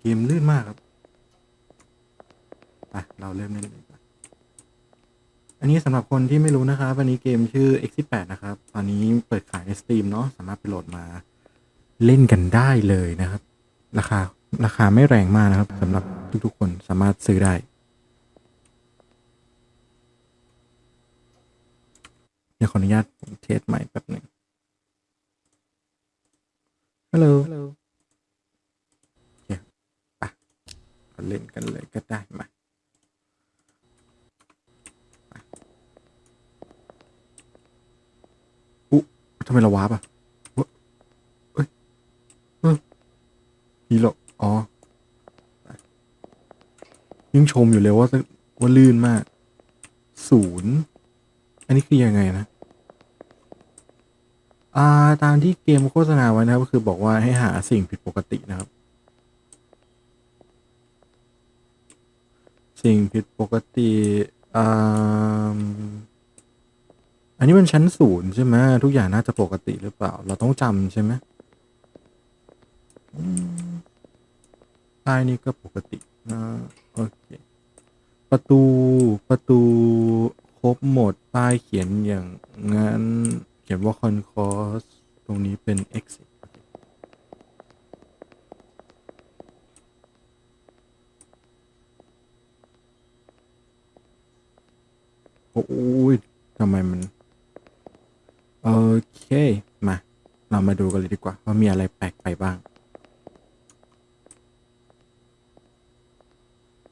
เกมลื่นมากครับไปเราเริ่มเล่นเลยกว่าอันนี้สำหรับคนที่ไม่รู้นะครับอันนี้เกมชื่อ X18 นะครับ ตอนนี้เปิดขายใน Steam เนาะสามารถไปโหลดมาเล่นกันได้เลยนะครับ ราคาราคาไม่แรงมากนะครับสำหรับทุกๆคนสามารถซื้อได้เดี๋ยวขออนุญาตเทสใหม่แป๊บหนึ่งฮัลโหลฮัลโหลโอเคไป เราเล่นกันเลยก็ได้มาอุ๊ทำไมเราวาร์ปอะเอ้ยเออฮีโร่อ๋อยังชมอยู่เลยว่าว่าลื่นมากศูนย์อันนี้คือยังไงนะอ่าตามที่เกมโฆษณาไว้นะครับก็คือบอกว่าให้หาสิ่งผิดปกตินะครับ สิ่งผิดปกติอ่าอันนี้มันชั้นศูนย์ใช่ไหมทุกอย่างน่าจะปกติหรือเปล่า เราต้องจำใช่ไหมใต้นี้ก็ปกตินะโอเคประตูประตูครบหมดป้ายเขียนอย่างงั้น เขียนว่า concourse ตรงนี้เป็น exit โอ้ยทำไมมัน โอเค มา เรามาดูกันเลยดีกว่า ว่ามีอะไรแปลกไปบ้าง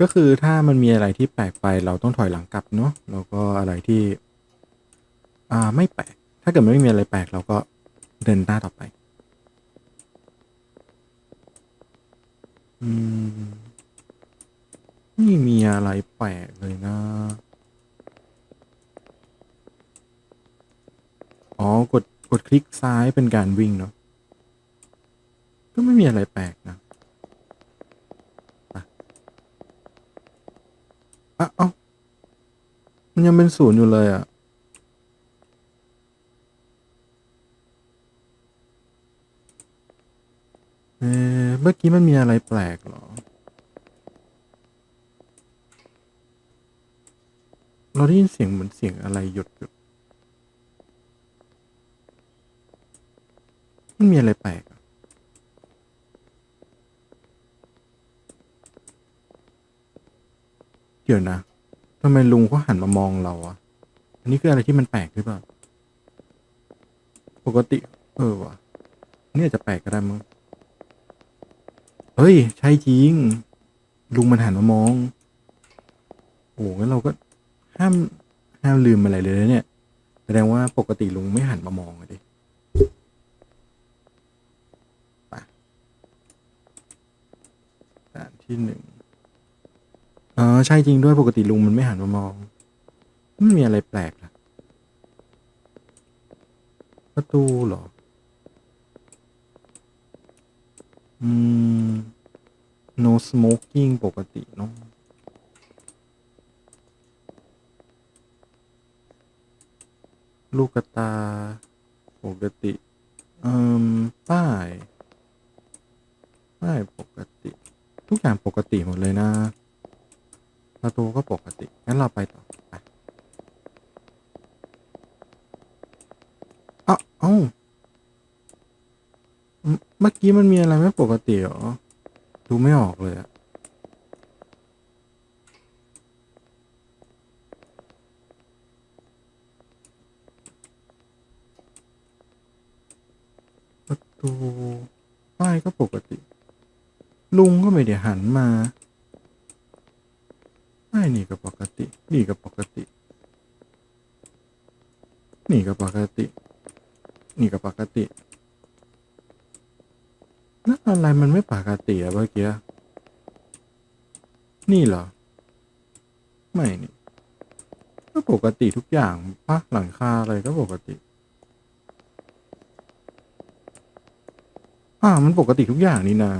ก็คือถ้ามันมีอะไรที่แปลกไป เราต้องถอยหลังกลับเนาะแล้วก็อะไรที่ อ่าไม่แปลก ถ้าเกิดไม่มีอะไรแปลกเราก็เดินหน้าต่อไป อืมไม่มีอะไรแปลกเลยนะ อ๋อ กด กดคลิกซ้ายเป็นการวิ่งเนาะ ก็ไม่มีอะไรแปลกนะอะเอ้ามันยังเป็นศูนย์อยู่เลยอะ เอะเมื่อกี้มันมีอะไรแปลกเหรอ เราได้ยินเสียงเหมือนเสียงอะไรหยดหยด มันมีอะไรแปลกเดี๋ยวนะทำไมลุงเขาหันมามองเราอะอันนี้คืออะไรที่มันแปลกหรือเปล่า ปกติ เออวะเนี่ยจะแปลกก็ได้มั้ง เฮ้ย ใช่จริง ลุงมันหันมามอง โอ้งั้นเราก็ห้ามห้ามลืมอะไรเลยเนี่ย แสดงว่าปกติลุงไม่หันมามองเลยดิไปด่าน ที่หนึ่งอ๋อใช่จริงด้วยปกติลุงมันไม่หันมามองไม่มีอะไรแปลกล่ะ ประตูเหรอ อืม no smoking ปกติเนาะลูกกระตา ปกติ เอ่มป้าย ป้ายปกติ ทุกอย่างปกติหมดเลยนะ ประตูก็ปกติ งั้นเราไปต่อไปเอ้าเอ้าเมื่อเมื่อกี้มันมีอะไรไม่ปกติเหรอ ดูไม่ออกเลยอะประตูป้ายก็ปกติ ลุงก็ไม่ได้หันมาป้ายนี่ก็ปกติ นี่ก็ปกติ นี่ก็ปกติ นี่ก็ปกติแล้วอะไรมันไม่ปกติอะเมื่อกี้ นี่เหรอ ไม่นี่ ก็ปกติทุกอย่างปะหลังคาอะไรก็ปกติอ่ามันปกติทุกอย่างนี่นา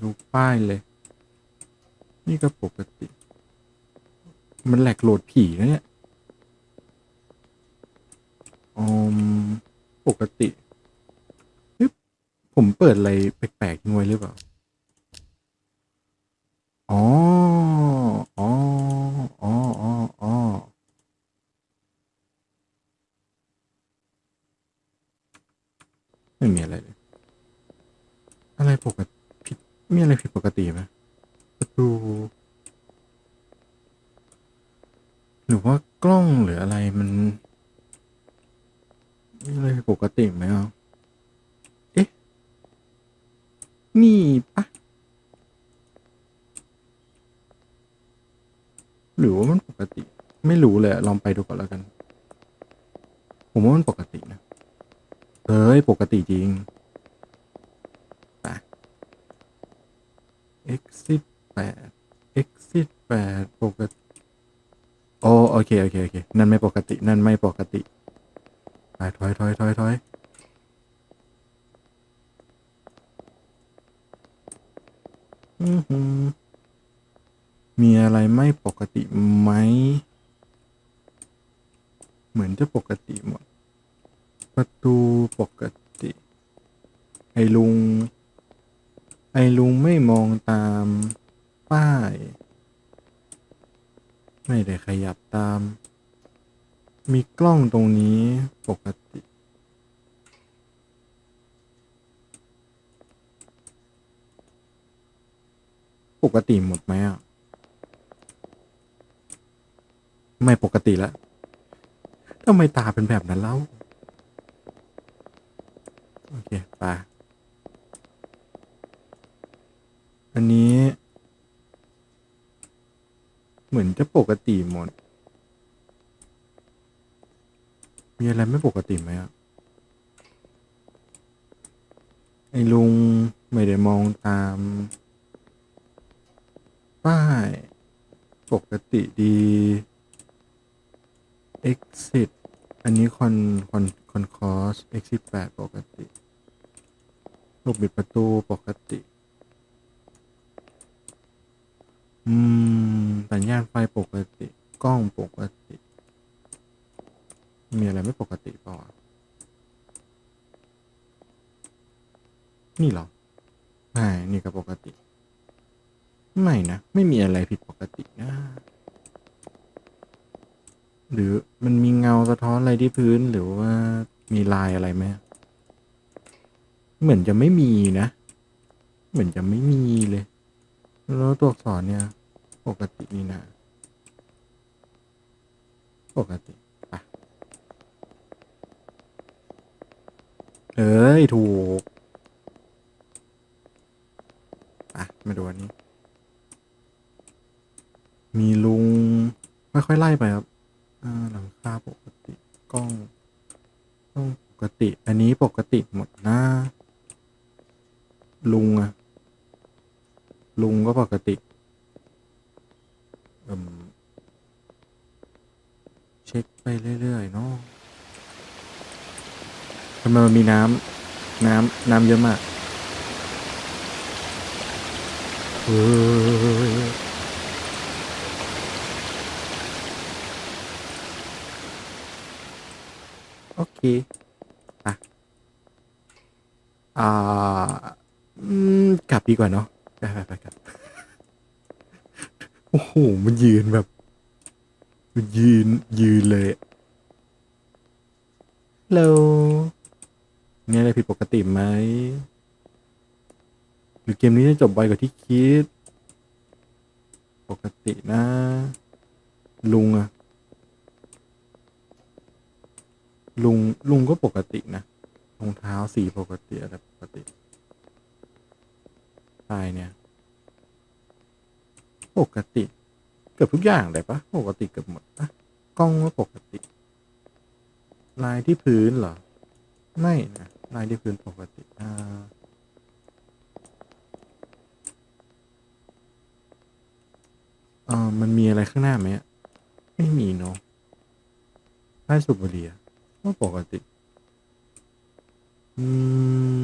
ดูป้ายเลย นี่ก็ปกติ มันแหลกโหลดผีนะเนี่ยอมปกติ ผมเปิดอะไรแปลกๆงวยหรือเปล่า ผิดปกติไหมประตูหรือว่ากล้องหรืออะไรมันมีอะไรผิดปกติไหมอะเอ๊ะ นี่ปะหรือว่ามันปกติ ไม่รู้เลยลองไปดูก่อนแล้วกัน ผมว่ามันปกตินะเฮ้ยปกติจริงไป exit แปด exit แปกติโอโอเค โอเค โอเค นั่นไม่ปกติ นั่นไม่ปกติไปถอยถอยถอยถอยมีอะไรไม่ปกติไหม เหมือนจะปกติหมด ประตูปกติ ไอ้ลุง ไอ้ลุงไม่มองตามป้าย ไม่ได้ขยับตาม มีกล้องตรงนี้ปกติ ปกติหมดไหมอะ ไม่ปกติแล้วทำไมตาเป็นแบบนั้นเล่า โอเค ไป อันนี้ เหมือนจะปกติหมด มีอะไรไม่ปกติไหมอะไอ้ลุงไม่ได้มองตาม ป้าย ปกติดี exit อันนี้คอนคอนคอนคอส exit แปดปกติลูกบิดประตูปกติ อืม สัญญาณไฟปกติ กล้องปกติ มีอะไรไม่ปกติเปล่าวะนี่เหรอไม่นี่ก็ปกติ ไม่นะ ไม่มีอะไรผิดปกตินะ หรือมันมีเงาสะท้อนอะไรที่พื้นหรือว่ามีลายอะไรไหมเหมือนจะไม่มีนะ เหมือนจะไม่มีเลย แล้วตัวอักษรเนี่ย ปกตินี่นะปกติไปเอ้ย ถูก อะ มาดูอันนี้ มีลุงค่อยๆไล่ไปครับหลังคาปกติกล้องกล้องปกติ อันนี้ปกติหมดนะ ลุงอะ ลุงก็ปกติเช็คไปเรื่อยๆเนาะทำไมมันมีน้ำน้ำน้ำเยอะมากเฮ้ยโอเคอะอ่า กลับดีกว่าเนาะ ไปไปไปกลับโอ้โห มันยืนแบบ มันยืนยืนเลยฮัลโหลมีอะไรผิดปกติไหม หรือเกมนี้จะจบไวกว่าที่คิด ปกตินะ ลุงอะลุงลุงก็ปกตินะรองเท้าสีปกติอะไรปกติ ทรายเนี่ย ปกติ เกือบทุกอย่างเลยปะปกติเกือบหมดปะกล้องก็ปกติ ลายที่พื้นเหรอ ไม่นะลายที่พื้นปกติอ่าเออมันมีอะไรข้างหน้าไหมไม่มีเนาะป้ายสูบบุหรี่อะก็ปกติ อืม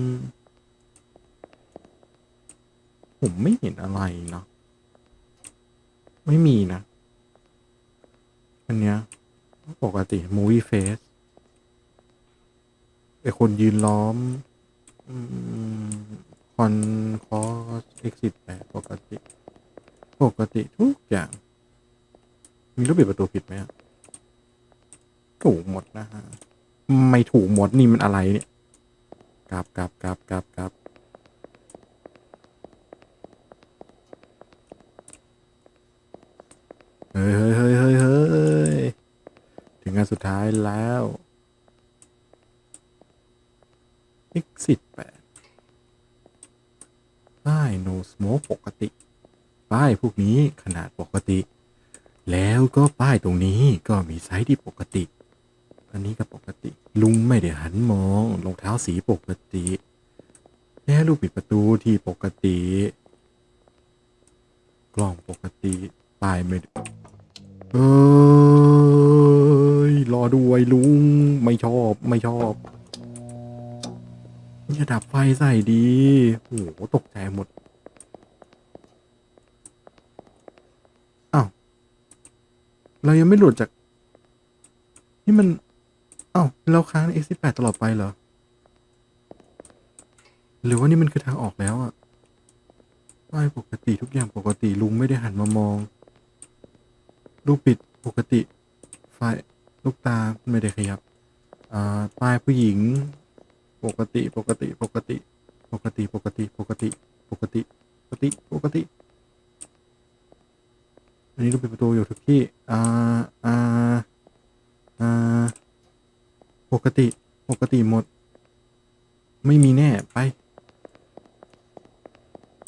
ผมไม่เห็นอะไรเนาะไม่มีนะ อันเนี้ยปกติ movie face ไอคนยืนล้อมคอนคอสเอ็กซิแปดปกติ ปกติทุกอย่าง มีรูปปิดประตูผิดไหมอะถูกหมดนะฮะ ไม่ถูกหมดนี่มันอะไรเนี่ยกราบกราบกราบกราบกราบเฮ้ยเฮ้ยเฮ้ยเฮ้ยเฮ้ย ถึงงานสุดท้ายแล้ว exit แปดป้าย no smoke ปกติ ป้ายพวกนี้ขนาดปกติ แล้วก็ป้ายตรงนี้ก็มีไซส์ที่ปกติ อันนี้ก็ปกติ ลุงไม่ได้หันมองรองเท้าสีปกติแค่ลูกปิดประตูที่ปกติ กล้องปกติป้ายไม่เอ้ย รอด้วยลุงไม่ชอบไม่ชอบอย่าดับไฟใส่ดีโอ้โหตกใจหมดอ้าวเรายังไม่หลุดจาก นี่มันอ้าวเราค้างใน X18 ตลอดไปเหรอ หรือว่านี่มันคือทางออกแล้วอะป้ายปกติทุกอย่างปกติลุงไม่ได้หันมามองลูกปิดปกติ ไฟ ลูกตาไม่ได้ขยับอ่าป้ายผู้หญิง ปกติปกติปกติปกติปกติปกติปกติปกติปกติ อันนี้ลูกปิดประตูอยู่ทุกที่อ่าอ่าอ่าปกติปกติหมด ไม่มีแน่ไป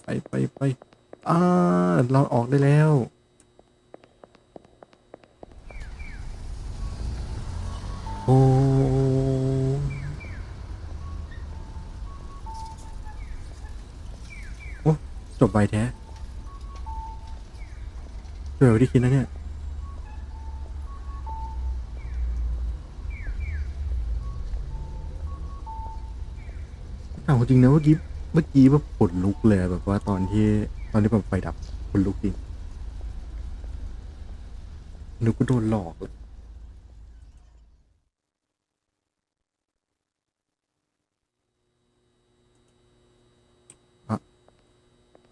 ไปไปไปอ่าเราออกได้แล้ว ไปแท้เร็วที่คิดนะเนี่ยเอาจริงนะเมื่อกี้เมื่อกี้ว่าขนลุกเลยแบบว่าตอนที่ตอนที่แบบไฟดับขนลุกจริงนึกว่าโดนหลอกเลย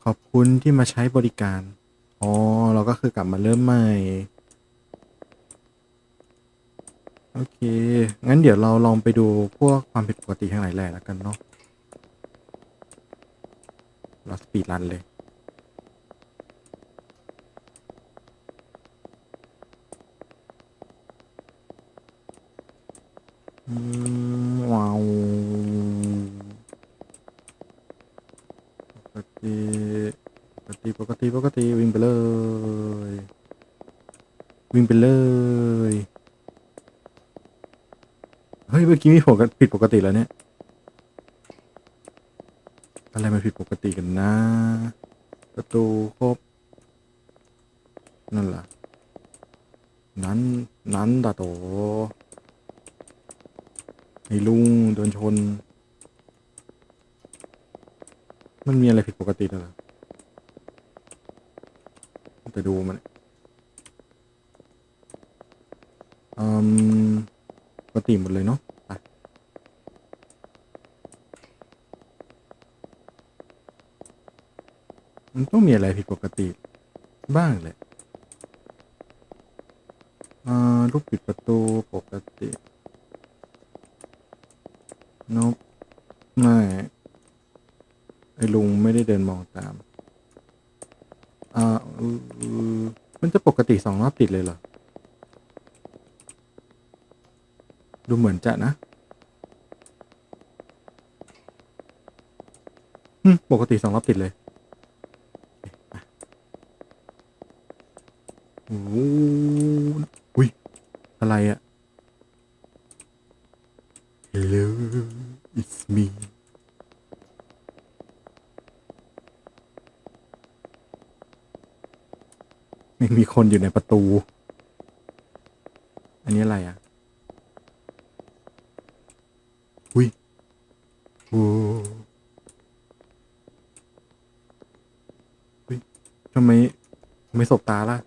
ขอบคุณที่มาใช้บริการ อ๋อ เราก็คือกลับมาเริ่มใหม่ โอเค งั้นเดี๋ยวเราลองไปดูพวกความผิดปกติข้างในแรกแล้วกันเนาะ เราสปีดรันเลยอืม ติปกติปกติวิ่งไปเลย วิ่งไปเลย เฮ้ยเมื่อกี้มีผลกันผิดปกติแล้วเนี่ย อะไรมันผิดปกติกันนะ ประตูครบ นั่นล่ะ นั้น นั้นตาโตไอ้ลุงโดนชน มันมีอะไรผิดปกติหรอ จะดูมันอืมปกติหมดเลยเนาะมันต้องมีอะไรผิดปกติบ้างแหละอ่าลูกปิดประตูปกตินบไม่ ไอลุงไม่ได้เดินมองตาม มันจะปกติสองรอบติดเลยเหรอ ดูเหมือนจะนะปกติสองรอบติดเลย โอ้โหอุ้ย อะไรอะ Hello it's me ไม่มีคนอยู่ในประตู อันนี้อะไรอะอุ้ยโอ้ยทำไมทำไม่สบตาล่ะ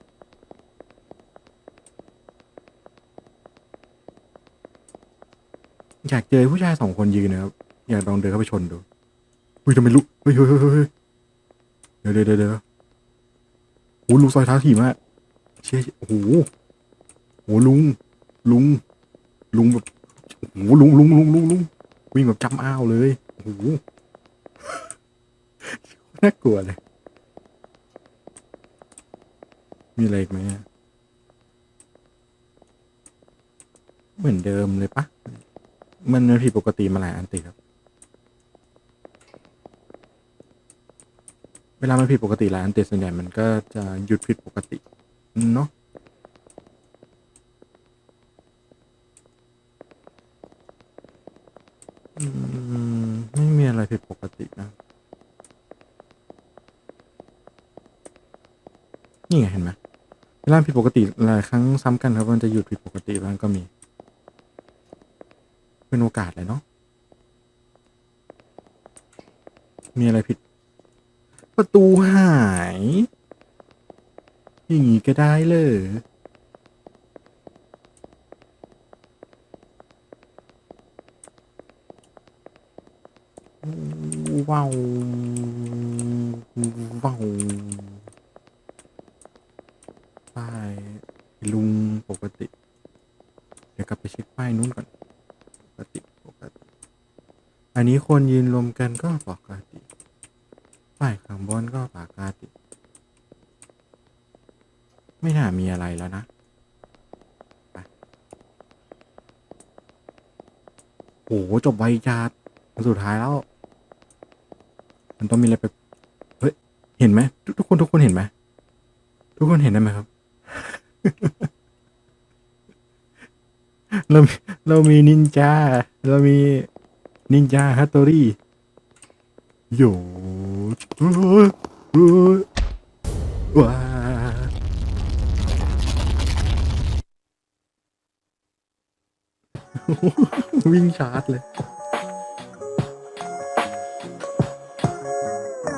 อยากเจอผู้ชายสองคนยืนนะครับ อยากลองเดินเข้าไปชนดูอุ้ยทำไมลุกเฮ้ยเฮ้ยเฮ้ยเดี๋ยวเดี๋ยวเดี๋ยว โอ้ลุงซอยเท้าถี่มากเชี่ยโอ้โหโอ้หลุง ลุง ลุงแบบโอ้ลุงลุงลุงลุงลุงวิ่งแบบจำอ้าวเลยโอ้โหน่ากลัวเลย มีอะไรอีกไหมเหมือนเดิมเลยปะมันมันผิดปกติมาหลายอันติครับ เว ลามันผิดปกติหลายอันติดส่วนใหญ่มันก็จะหยุดผิดปกติเนาะอืมไม่มีอะไรผิดปกตินะ นี่ไงเห็นไหมเวลาผิดปกติหลายครั้งซ้ำกันครับ มันจะหยุดผิดปกติบ้างก็มี เป็นโอกาสเลยเนาะมีอะไรผิด ประตูหาย อย่างนี้ก็ได้เลยว้าวว้าวป้ายลุงปกติ เดี๋ยวกลับไปเช็คป้ายนู้นก่อน ปกติ ปกติ อันนี้คนยืนรวมกันก็ปกติ ป้ายข้างบนก็ปกติ ไม่น่ามีอะไรแล้วนะไปโอ้โห จบไวจัดสุดท้ายแล้ว มันต้องมีอะไรไปเฮ้ยเห็นไหมทุกคนทุกคนเห็นไหมทุกคนเห็นได้ไหมครับ เราเรามีนินจาเรามีนินจาฮัตโตริโยเอ้ยเอ้ยว้า วิ่งชาร์จเลย